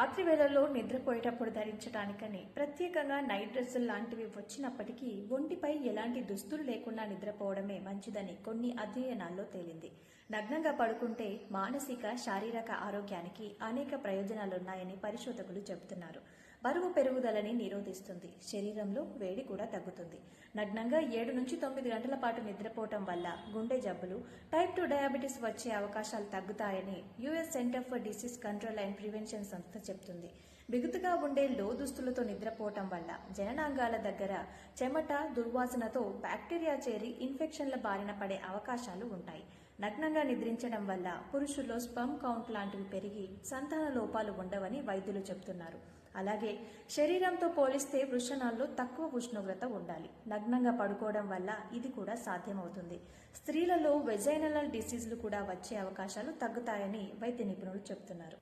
రాత్రి వేళల్లో నిద్రపోయేటప్పుడు ధరించడానికని ప్రత్యేకంగా నైట్ డ్రెస్సులు లాంటివి వచ్చినప్పటికీ ఒంటిపై ఎలాంటి దుస్తులు లేకుండా నిద్రపోవడమే మంచిదని కొన్ని అధ్యయనాల్లో తేలింది. నగ్నంగా పడుకుంటే మానసిక శారీరక ఆరోగ్యానికి అనేక ప్రయోజనాలున్నాయని పరిశోధకులు చెబుతున్నారు. బరువు పెరుగుదలని నిరోధిస్తుంది. శరీరంలో వేడి కూడా తగ్గుతుంది. నగ్నంగా ఏడు నుంచి తొమ్మిది గంటల పాటు నిద్రపోవటం వల్ల గుండె జబ్బులు టైప్ టూ డయాబెటీస్ వచ్చే అవకాశాలు తగ్గుతాయని US centre for disease control and prevention సంస్థ చెబుతుంది బిగుతుగా ఉండే లో దుస్తులతో నిద్రపోవటం వల్ల జననాంగాల దగ్గర చెమట దుర్వాసనతో బ్యాక్టీరియా చేరి ఇన్ఫెక్షన్ల బారిన పడే అవకాశాలు ఉంటాయి. నగ్నంగా నిద్రించడం వల్ల పురుషుల్లో స్పమ్ కౌంట్ లాంటివి పెరిగి సంతాన లోపాలు ఉండవని వైద్యులు చెబుతున్నారు. అలాగే శరీరంతో పోలిస్తే వృషణాల్లో తక్కువ ఉష్ణోగ్రత ఉండాలి. నగ్నంగా పడుకోవడం వల్ల ఇది కూడా సాధ్యమవుతుంది. స్త్రీలలో వెజైనల్ డిసీజులు కూడా వచ్చే అవకాశాలు తగ్గుతాయని వైద్య నిపుణులు చెబుతున్నారు.